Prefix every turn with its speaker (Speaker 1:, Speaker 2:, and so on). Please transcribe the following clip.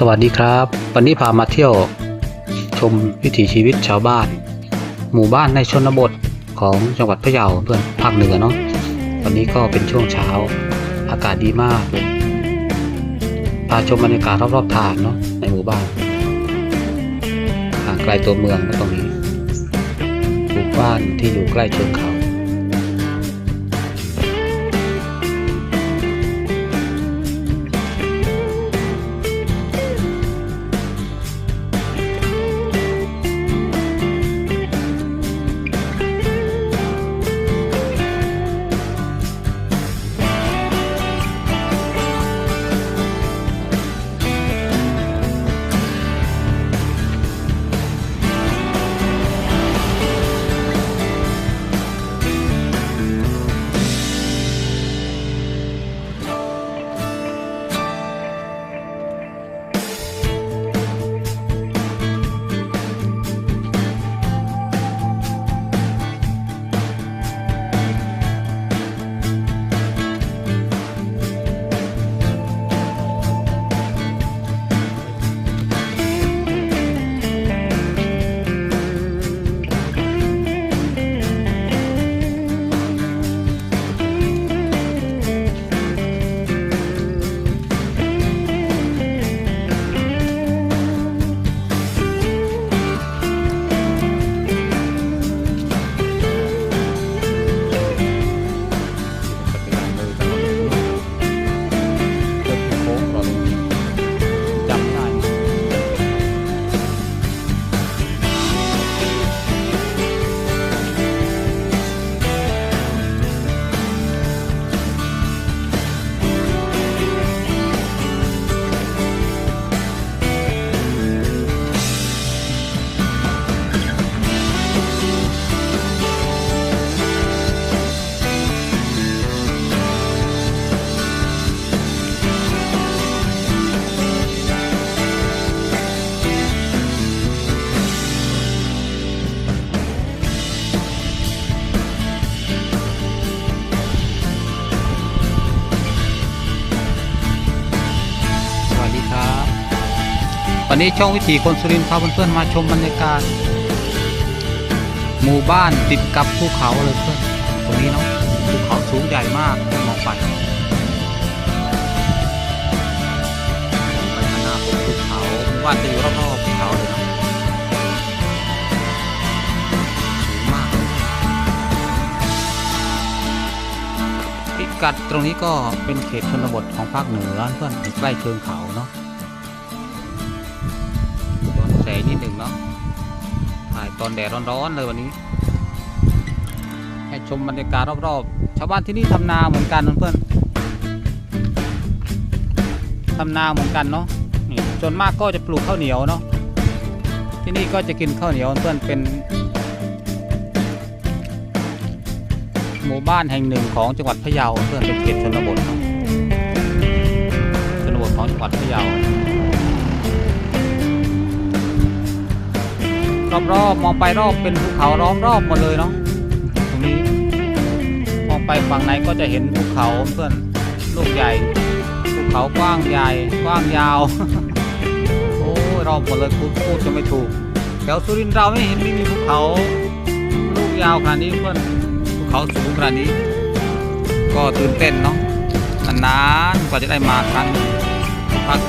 Speaker 1: สวัสดีครับ วันนี้พามาเที่ยว ชมวิถีชีวิตชาวบ้าน หมู่บ้านในชนบทของจังหวัดพะเยาเพื่อนภาคเหนือเนาะวันนี้ก็เป็นช่วงเช้า อากาศดีมากเลยพาชมบรรยากาศรอบๆทางเนาะในหมู่บ้านห่างไกลตัวเมืองนะตรงนี้หมู่บ้านที่อยู่ใกล้เชิงเขา วันนี้ช่องวิถีคนสุรินทร์พาเพื่อนๆมาชมบรรยากาศหมู่บ้านติดกับภูเขาเลยเพื่อนตรงนี้เนาะภูเขาสูงใหญ่มากมองไปไปข้างหน้าเป็นภูเขาหมู่บ้านจะอยู่รอบๆภูเขาเลยนะสูงมากพิกัดตรงนี้ก็เป็นเขตชนบทของภาคเหนือเพื่อนใกล้เชิงเขาเนาะ ตอนแดดร้อนๆเลยวันนี้ ให้ชมบรรยากาศรอบๆชาวบ้านที่นี่ทำนาเหมือนกันเพื่อนๆทำนาเหมือนกันเนาะนี่ส่วนมากก็จะปลูกข้าวเหนียวเนาะที่นี่ก็จะกินข้าวเหนียวเพื่อนเป็น หมู่บ้านแห่งหนึ่งของจังหวัดพะเยาเพื่อนเป็นเขตชนบทเนาะ รอบๆมองไปรอบเป็นภูเขาล้อมรอบหมดเลยเนาะตรงนี้ มองไปฝั่งไหนก็จะเห็นภูเขาเพื่อนลูกใหญ่ภูเขากว้างใหญ่กว้างยาว โอ้รอบหมดเลยพูดพูดจะไม่ถูกแถวสุรินทร์เราไม่เห็นไม่มีภูเขาลูกยาวขนาดนี้เพื่อนภูเขาสูงขนาดนี้ ก็ตื่นเต้นเนาะนานๆกว่าจะได้มาครั้งพัก